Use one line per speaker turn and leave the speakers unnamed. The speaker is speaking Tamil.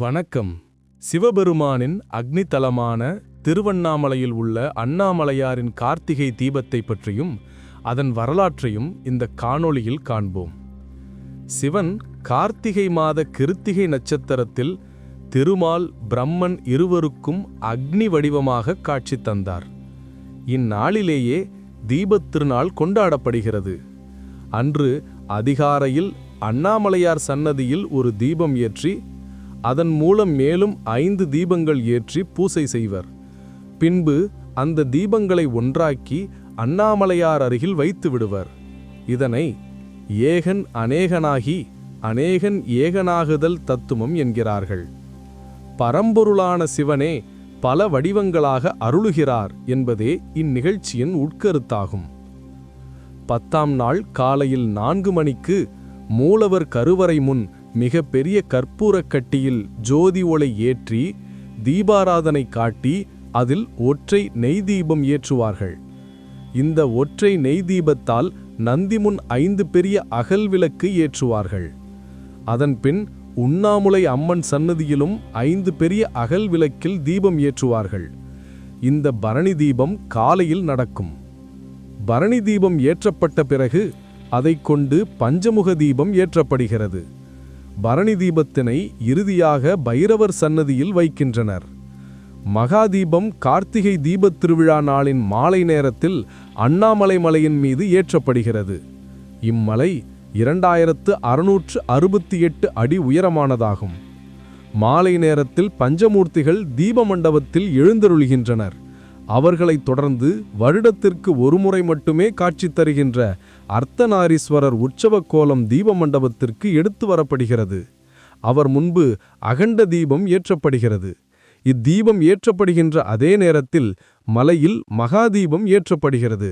வணக்கம். சிவபெருமானின் அக்னிதலமான திருவண்ணாமலையில் உள்ள அண்ணாமலையாரின் கார்த்திகை தீபத்தை பற்றியும் அதன் வரலாற்றையும் இந்த காணொளியில் காண்போம். சிவன் கார்த்திகை மாத கிருத்திகை நட்சத்திரத்தில் திருமால் பிரம்மன் இருவருக்கும் அக்னி வடிவமாக காட்சி தந்தார். இந்நாளிலேயே தீபத்திருநாள் கொண்டாடப்படுகிறது. அன்று அதிகாரையில் அண்ணாமலையார் சன்னதியில் ஒரு தீபம் ஏற்றி அதன் மூலம் மேலும் ஐந்து தீபங்கள் ஏற்றி பூசை செய்வர். பின்பு அந்த தீபங்களை ஒன்றாக்கி அண்ணாமலையார் அருகில் வைத்து விடுவர். இதனை ஏகன் அநேகனாகி அநேகன் ஏகனாகுதல் தத்துவம் என்கிறார்கள். பரம்பொருளான சிவனே பல வடிவங்களாக அருளுகிறார் என்பதே இந்நிகழ்ச்சியின் உட்கருத்தாகும். பத்தாம் நாள் காலையில் நான்கு மணிக்கு மூலவர் கருவறை முன் மிக பெரிய கற்பூரக் கட்டியில் ஜோதி ஒளை ஏற்றி தீபாராதனை காட்டி அதில் ஒற்றை நெய் தீபம் ஏற்றுவார்கள். இந்த ஒற்றை நெய் தீபத்தால் நந்திமுன் ஐந்து பெரிய அகல் விளக்கு ஏற்றுவார்கள். அதன்பின் உண்ணாமுலை அம்மன் சன்னதியிலும் ஐந்து பெரிய அகல் விளக்கில் தீபம் ஏற்றுவார்கள். இந்த பரணி தீபம் காலையில் நடக்கும். பரணி தீபம் ஏற்றப்பட்ட பிறகு அதைக் கொண்டு பஞ்சமுக தீபம் ஏற்றப்படுகிறது. பரணி தீபத்தினை இறுதியாக பைரவர் சன்னதியில் வைக்கின்றனர். மகாதீபம் கார்த்திகை தீபத் திருவிழா நாளின் மாலை நேரத்தில் அண்ணாமலை மலையின் மீது ஏற்றப்படுகிறது. இம்மலை இரண்டாயிரத்து அறுநூற்று அறுபத்தி எட்டு அடி உயரமானதாகும். மாலை நேரத்தில் பஞ்சமூர்த்திகள் தீப மண்டபத்தில் எழுந்தருளுகின்றனர். அவர்களைத் தொடர்ந்து வருடத்திற்கு ஒருமுறை மட்டுமே காட்சி தருகின்ற அர்த்தநாரீஸ்வரர் உற்சவ கோலம் தீப மண்டபத்திற்கு எடுத்து வரப்படுகிறது. அவர் முன்பு அகண்ட தீபம் ஏற்றப்படுகிறது. இத்தீபம் ஏற்றப்படுகின்ற அதே நேரத்தில் மலையில் மகாதீபம் ஏற்றப்படுகிறது.